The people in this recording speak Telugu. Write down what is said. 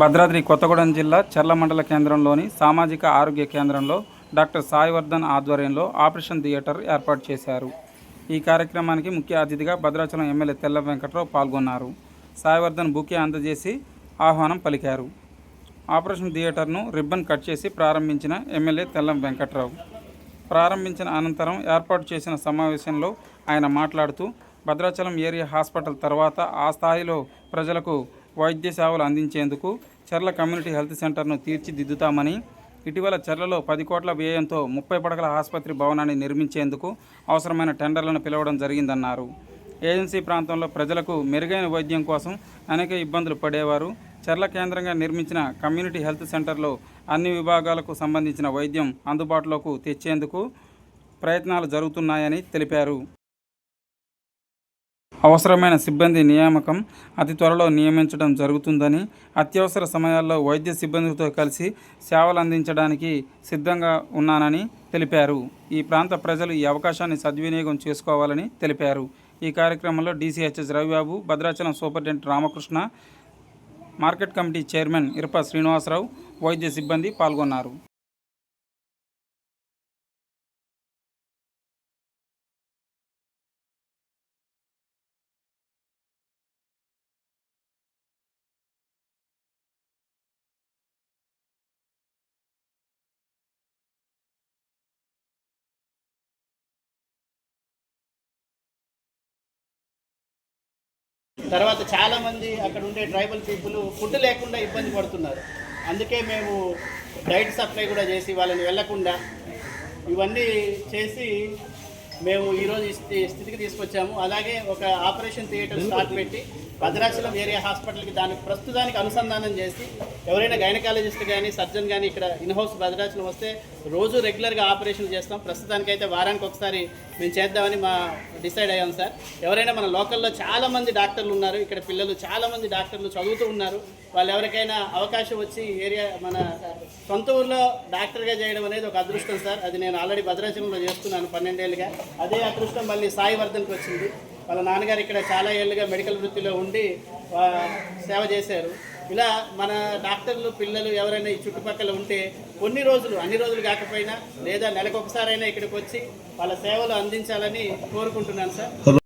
భద్రాద్రి కొత్తగూడెం జిల్లా చర్ల మండల కేంద్రంలోని సామాజిక ఆరోగ్య కేంద్రంలో డాక్టర్ సాయివర్ధన్ ఆధ్వర్యంలో ఆపరేషన్ థియేటర్ ఏర్పాటు చేశారు. ఈ కార్యక్రమానికి ముఖ్య అతిథిగా భద్రాచలం ఎమ్మెల్యే తెల్ల వెంకట్రావు పాల్గొన్నారు. సాయివర్ధన్ బుకే అందజేసి ఆహ్వానం పలికారు. ఆపరేషన్ థియేటర్ను రిబ్బన్ కట్ చేసి ప్రారంభించిన ఎమ్మెల్యే తెల్లం వెంకట్రావు. ప్రారంభించిన అనంతరం ఏర్పాటు చేసిన సమావేశంలో ఆయన మాట్లాడుతూ భద్రాచలం ఏరియా హాస్పిటల్ తర్వాత ఆ స్థాయిలో ప్రజలకు వైద్య సేవలు అందించేందుకు చర్ల కమ్యూనిటీ హెల్త్ సెంటర్ను తీర్చిదిద్దుతామని ఇటీవల చర్లలో పది కోట్ల వ్యయంతో ముప్పై పడకల ఆసుపత్రి భవనాన్ని నిర్మించేందుకు అవసరమైన టెండర్లను పిలవడం జరిగిందన్నారు. ఏజెన్సీ ప్రాంతంలో ప్రజలకు మెరుగైన వైద్యం కోసం అనేక ఇబ్బందులు పడేవారు. చర్ల కేంద్రంగా నిర్మించిన కమ్యూనిటీ హెల్త్ సెంటర్లో అన్ని విభాగాలకు సంబంధించిన వైద్యం అందుబాటులోకి తెచ్చేందుకు ప్రయత్నాలు జరుగుతున్నాయని తెలిపారు. అవసరమైన సిబ్బంది నియామకం అతి త్వరలో నియమించడం జరుగుతుందని అత్యవసర సమయాల్లో వైద్య సిబ్బందితో కలిసి సేవలు అందించడానికి సిద్ధంగా ఉన్నానని తెలిపారు. ఈ ప్రాంత ప్రజలు ఈ అవకాశాన్ని సద్వినియోగం చేసుకోవాలని తెలిపారు. ఈ కార్యక్రమంలో DCHS Ravibabu Bhadrachalam superintendent Ramakrishna market committee chairman Irapa Srinivasarao వైద్య సిబ్బంది పాల్గొన్నారు. తర్వాత చాలా మంది అక్కడ ఉండే ట్రైబల్ పీపుల్ ఫుడ్ లేకుండా ఇబ్బంది పడుతున్నారు. అందుకే మేము డైట్ సప్లై కూడా చేసి వాళ్ళని వెళ్ళకుండా ఇవన్నీ చేసి మేము ఈరోజు స్థితికి తీసుకొచ్చాము. అలాగే ఒక ఆపరేషన్ థియేటర్ స్టార్ట్ పెట్టి భద్రాచలం ఏరియా హాస్పిటల్కి దానికి ప్రస్తుతానికి అనుసంధానం చేసి ఎవరైనా గైనకాలజిస్ట్ కానీ సర్జన్ కానీ ఇక్కడ ఇన్హౌస్ భద్రాచలం వస్తే రోజు రెగ్యులర్గా ఆపరేషన్ చేస్తాం. ప్రస్తుతానికైతే వారానికి ఒకసారి మేము చేద్దామని మా డిసైడ్ అయ్యాం సార్. ఎవరైనా మన లోకల్లో చాలా మంది డాక్టర్లు ఉన్నారు. ఇక్కడ పిల్లలు చాలా మంది డాక్టర్లు చదువుతూ ఉన్నారు. వాళ్ళు ఎవరికైనా అవకాశం వచ్చి ఏరియా మన సొంత ఊర్లో డాక్టర్గా చేయడం అనేది ఒక అదృష్టం సార్. అది నేను ఆల్రెడీ భద్రాచలంలో చేస్తున్నాను పన్నెండేళ్ళుగా. అదే అదృష్టం మళ్ళీ సాయి వర్ధన్కి వచ్చింది. వాళ్ళ నాన్నగారు ఇక్కడ చాలా ఏళ్ళుగా మెడికల్ వృత్తిలో ఉండి సేవ చేశారు. ఇలా మన డాక్టర్లు పిల్లలు ఎవరైనా ఈ చుట్టుపక్కల ఉంటే కొన్ని రోజులు అన్ని రోజులు కాకపోయినా లేదా నెలకొకసారైనా ఇక్కడికి వచ్చి వాళ్ళ సేవలు అందించాలని కోరుకుంటున్నాను సార్.